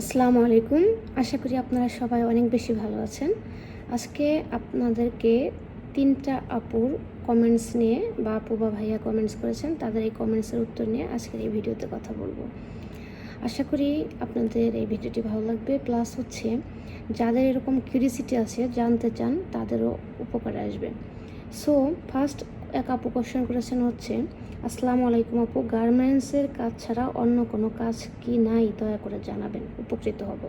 আসসালামু আলাইকুম। আশা করি আপনারা সবাই অনেক বেশি ভালো আছেন। আজকে আপনাদেরকে তিনটা আপুর কমেন্টস নিয়ে বা আপু বা ভাইয়া কমেন্টস করেছেন, তাদের এই কমেন্টসের উত্তর নিয়ে আজকের এই ভিডিওতে কথা বলব। আশা করি আপনাদের এই ভিডিওটি ভালো লাগবে। প্লাস হচ্ছে, যাদের এরকম কিউরিসিটি আছে, জানতে চান, তাদেরও উপকারে আসবে। সো ফার্স্ট এক আপু কোশ্চেন করেছেন হচ্ছে, আসসালামু আলাইকুম আপু গার্মেন্টসের কাজ ছাড়া অন্য কোনো কাজ কি নাই? দয়া করে জানাবেন, উপকৃত হব।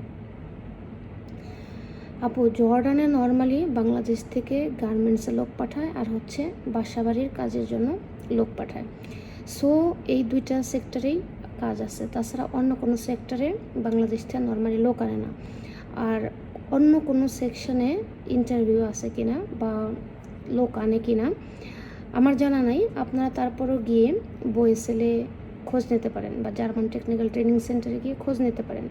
আপু, জর্ডানে নর্মালি বাংলাদেশ থেকে গার্মেন্টসে লোক পাঠায় আর হচ্ছে বাসাবাড়ির কাজের জন্য লোক পাঠায়। সো এই দুইটা সেক্টরেই কাজ আছে। তাছাড়া অন্য কোনো সেক্টরে বাংলাদেশ থেকে নর্মালি লোক আনে না। আর অন্য কোনো সেকশনে ইন্টারভিউ আছে কিনা বা লোক আনে কিনা আমার জানা নাই, আপনারা তারপরও গিয়ে বইসেলে খোঁজ নিতে পারেন বা জার্মান টেকনিক্যাল ট্রেনিং সেন্টারে গিয়ে খোঁজ নিতে পারেন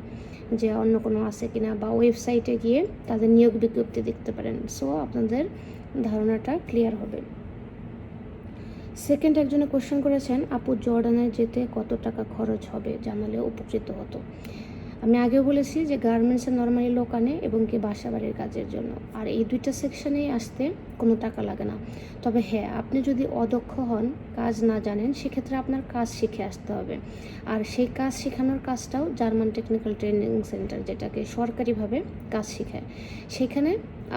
যে অন্য কোনো আছে কিনা বা ওয়েবসাইটে গিয়ে তাদের নিয়োগ বিজ্ঞপ্তি দেখতে পারেন। সো আপনাদের ধারণাটা ক্লিয়ার হবে। সেকেন্ড একজনে কোশ্চেন করেছেন, আপু, জর্ডানে যেতে কত টাকা খরচ হবে? জানালে উপকৃত হতো। আমি আগেও বলেছি যে গার্মেন্টসে নর্মালি লোক আনে এবং কি বাসা বাড়ির কাজের জন্য। আর এই দুইটা সেকশনেই আসতে কোনো টাকা লাগে না। তবে হ্যাঁ আপনি যদি অদক্ষ হন, কাজ না জানেন, সেক্ষেত্রে আপনার কাজ শিখে আসতে হবে। আর সেই কাজ শেখানোর কাজটাও জার্মান টেকনিক্যাল ট্রেনিং সেন্টার যেটাকে সরকারিভাবে কাজ শেখায়। সেখানে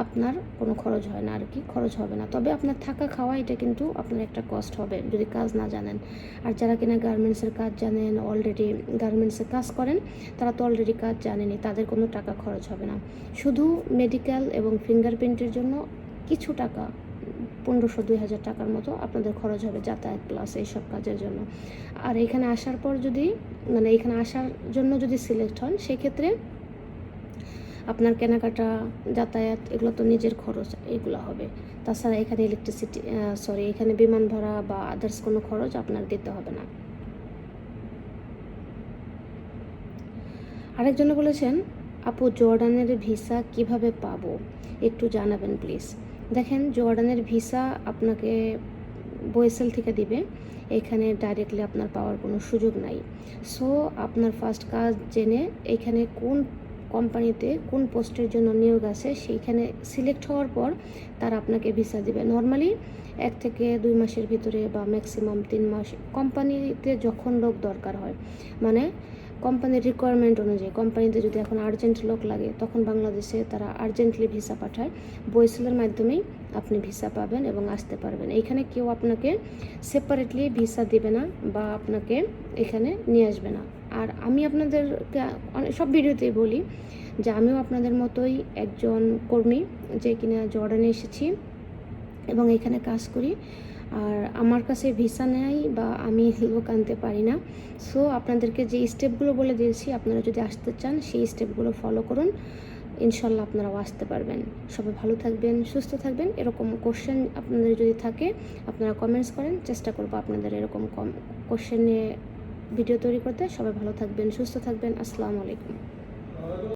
আপনার কোনো খরচ হয় না আর কি, খরচ হবে না। তবে আপনার থাকা খাওয়া, এটা কিন্তু আপনার একটা কস্ট হবে, যদি কাজ না জানেন। আর যারা কিনা গার্মেন্টসের কাজ জানেন অলরেডি গার্মেন্টসে কাজ করেন, তারা তো অলরেডি কাজ জানেনি তাদের কোনো টাকা খরচ হবে না। শুধু মেডিকেল এবং ফিঙ্গারপ্রিন্টের জন্য কিছু টাকা, পনেরোশো, দুই হাজার টাকার মতো আপনাদের খরচ হবে যাতায়াত প্লাস এইসব কাজের জন্য। আর এখানে আসার পর যদি মানে এখানে আসার জন্য যদি সিলেক্ট হন, সেক্ষেত্রে আপনার কেনাকাটা, যাতায়াত, এগুলো তো নিজের খরচ, এগুলো হবে। তাছাড়া এখানে ইলেকট্রিসিটি সরি এখানে বিমান ভাড়া বা আদার্স কোনো খরচ আপনার দিতে হবে না। আরেকজনে বলেছেন, আপু, জর্ডানের ভিসা কীভাবে পাবো? একটু জানাবেন প্লিজ দেখেন, জর্ডানের ভিসা আপনাকে বয়েসেল থেকে দিবে। এখানে ডাইরেক্টলি আপনার পাওয়ার কোনো সুযোগ নাই। সো আপনার ফার্স্ট কাজ জেনে এখানে কোন কোম্পানিতে কোন পোস্টের জন্য নিয়োগ আছে, সেইখানে সিলেক্ট হওয়ার পর তারা আপনাকে ভিসা দেবে। নর্মালি এক থেকে দুই মাসের ভিতরে বা ম্যাক্সিমাম তিন মাস। কোম্পানিতে যখন লোক দরকার হয় মানে কোম্পানির রিকোয়ারমেন্ট অনুযায়ী কোম্পানিতে যদি এখন আর্জেন্ট লোক লাগে, তখন বাংলাদেশে তারা আর্জেন্টলি ভিসা পাঠায়। বইসেলের মাধ্যমেই আপনি ভিসা পাবেন এবং আসতে পারবেন। এইখানে কেউ আপনাকে সেপারেটলি ভিসা দিবে না বা আপনাকে এখানে নিয়ে আসবে না। আর আমি আপনাদেরকে অনেক, সব ভিডিওতেই বলি যে আমিও আপনাদের মতোই একজন কর্মী যে কিনা জর্ডানে এসেছি এবং এখানে কাজ করি। আর আমার কাছে ভিসা নেয় বা আমি লোক আনতে পারি না। সো আপনাদেরকে যে স্টেপগুলো বলে দিয়েছি, আপনারা যদি আসতে চান, সেই স্টেপগুলো ফলো করুন। ইনশাল্লাহ আপনারাও আসতে পারবেন। সবাই ভালো থাকবেন, সুস্থ থাকবেন। এরকম কোশ্চেন আপনাদের যদি থাকে, আপনারা কমেন্টস করেন। চেষ্টা করব আপনাদের এরকম কম কোশ্চেন ভিডিও তৈরি করতে। সবাই ভালো থাকবেন, সুস্থ থাকবেন। আসসালামু আলাইকুম।